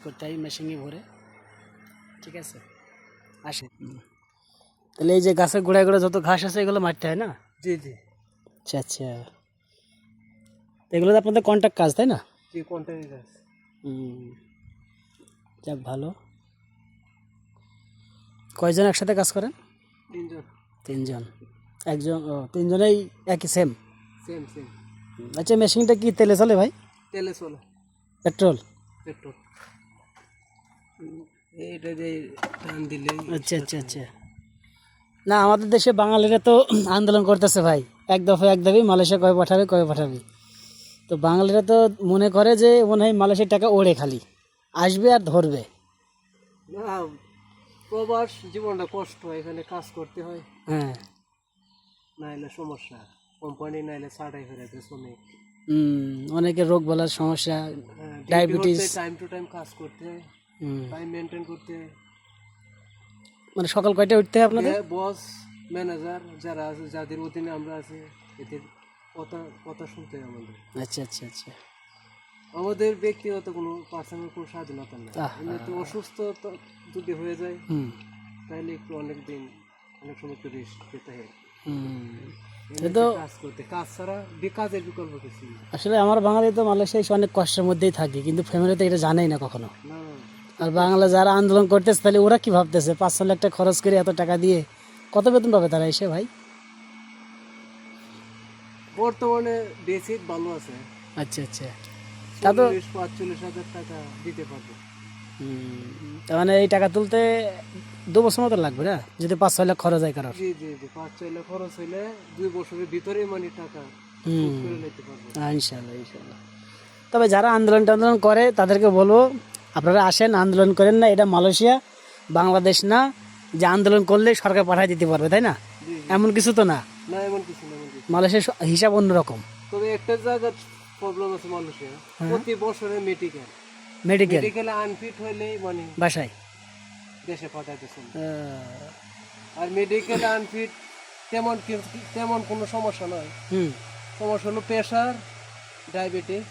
করতে হয় মেশিনে ভরে। ঠিক আছে? আসে। তাহলে এই যে গাছের গোড়ায় গোড়ায় যত ঘাস আছে এগুলো মারতে হয় না? জি জি। আচ্ছা আচ্ছা। এগুলো তো আপনাদের কন্ট্যাক্ট কাজ তাই না? জি গাছ হুম। যাক ভালো। কয়জন একসাথে কাজ করেন? তিনজন। তিনজন। একজন ও তিনজনেই একই সেম সেম সেম আচ্ছা মেশিনটা কি তেলে চলে ভাই? তেলে চলে। পেট্রোল? পেট্রোল। এইটা যে টান দিলে আচ্ছা আচ্ছা আচ্ছা। না আমাদের দেশে বাঙালিরা তো আন্দোলন করতেছে ভাই। এক দফা এক দফে মালয়েশিয়া কবে পাঠাবে কবে পাঠাবে। তো বাঙালিরা তো মনে করে যে মনে হয় মালয়েশিয়ার টাকা ওড়ে খালি। আসবে আর ধরবে। না প্রবাস জীবনটা কষ্ট এখানে কাজ করতে হয়। হ্যাঁ। নাইলে সমস্যা কোম্পানি নাইলে ছাড়াই ফেলে শ্রমিক। অনেকের রোগ বলার সমস্যা ডায়াবেটিস টাইম টু টাইম কাজ করতে হয়। টাইম মেনটেন করতে। মানে সকাল কয়টায় উঠতে হয় আপনাদের? বস ম্যানেজার যারা আছে যাদের অধীনে আমরা আছি এদের কথা কথা শুনতে হয় আমাদের। আচ্ছা আচ্ছা আচ্ছা। আমাদের ব্যক্তিগত কোনো পার্সোনাল কোনো স্বাধীনতা নেই। এমনিতে অসুস্থ যদি হয়ে যায় তাহলে একটু অনেক দিন অনেক সময় একটু রেস্ট পেতে হয়। আসলে আমার বাঙালি তো মালয়েশিয়া অনেক কষ্টের মধ্যেই থাকে কিন্তু ফ্যামিলি তো এটা জানেই না কখনো। না আর বাংলা যারা আন্দোলন করতেছে তাহলে ওরা কি ভাবতেছে? পাঁচ ছ লাখ টাকা খরচ করে এত টাকা দিয়ে কত বেতন পাবে তারা এসে ভাই? বর্তমানে বেসিক ভালো আছে। আচ্ছা আচ্ছা। তা তো পাঁচচল্লিশ হাজার টাকা দিতে পারবে। তার মানে এই টাকা তুলতে দু বছর মতো লাগবে না? যদি পাঁচ ছয় লাখ খরচ হয় কারোর। জি জি জি পাঁচ ছয় লাখ খরচ হইলে দুই বছরের ভিতরে মানে টাকা ইনশাল্লাহ ইনশাল্লাহ তবে যারা আন্দোলন টান্দোলন করে তাদেরকে বলব আপনারা আসেন আন্দোলন করেন না এটা মালয়েশিয়া বাংলাদেশ না যে আন্দোলন করলে সরকার পাঠায় দিতে পারবে তাই না? এমন কিছু তো না? না এমন কিছু না এমন কিছু মালয়েশিয়ার স- হিসাব অন্যরকম। তবে একটা জায়গার প্রবলেম আছে মানুষের প্রতি বছরে মেডিকেল মেডিকেল মেডিকেলে আনফিট হইলেই মানে বাসায়। দেশে পাঠাইতেছেন। আর মেডিকেলে আনফিট তেমন তেমন কোনো সমস্যা নয়। হুম। সমস্যা হলো প্রেশার ডায়াবেটিস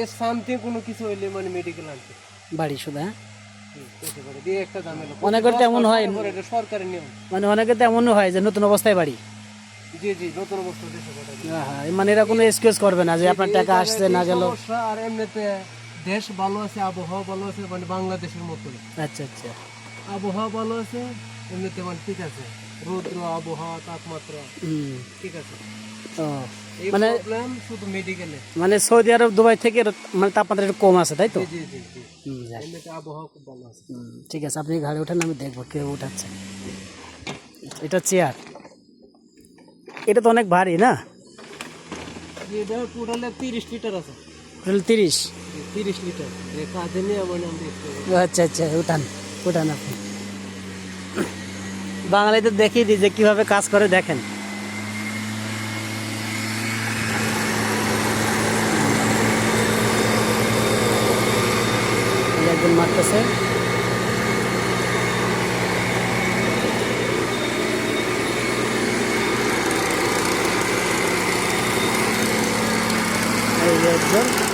এর সামথিং কোনো কিছু হইলে মানে মেডিকেল আনফিট বাড়ি শুধু হ্যাঁ? অনেকের হয়। সরকারের নিয়ম। মানে অনেকে তো এমনও হয় যে নতুন অবস্থায় বাড়ি। জি জি নতুন অবস্থা মানে এরা কোনো এক্সকিউজ করবে না যে আপনার টাকা আসছে না গেল। আর এমনিতে দেশ ভালো আছে আবহাওয়া ভালো আছে মানে বাংলাদেশের মতো আচ্ছা আচ্ছা। আবহাওয়া ভালো আছে এমনিতে মানে ঠিক আছে। রৌদ্র আবহাওয়া তাপমাত্রা হুম ঠিক আছে ও এই মানে প্রবলেম শুধু মেডিকেলে মানে সৌদি আরব দুবাই থেকে এর মানে তাপমাত্রা একটু কম আছে তাই তো জি জি জি হুম, যাক। এমনিতে আবহাওয়া খুব ভালো আছে হুম, ঠিক আছে আপনি ঘাড়ে ওঠেন আমি দেখব কেউ উঠাচ্ছে এটা চেয়ার এটা তো অনেক ভারী না এটা টোটালে তিরিশ লিটার আছে টোটাল তিরিশ তিরিশ লিটার এই কাজে নিয়ে মানে আমি দেখতে ও আচ্ছা আচ্ছা উঠান উঠান আপনি বাঙালিদের দেখিয়ে দিই যে কীভাবে কাজ করে দেখেন। একজন মারতেছে। একজন।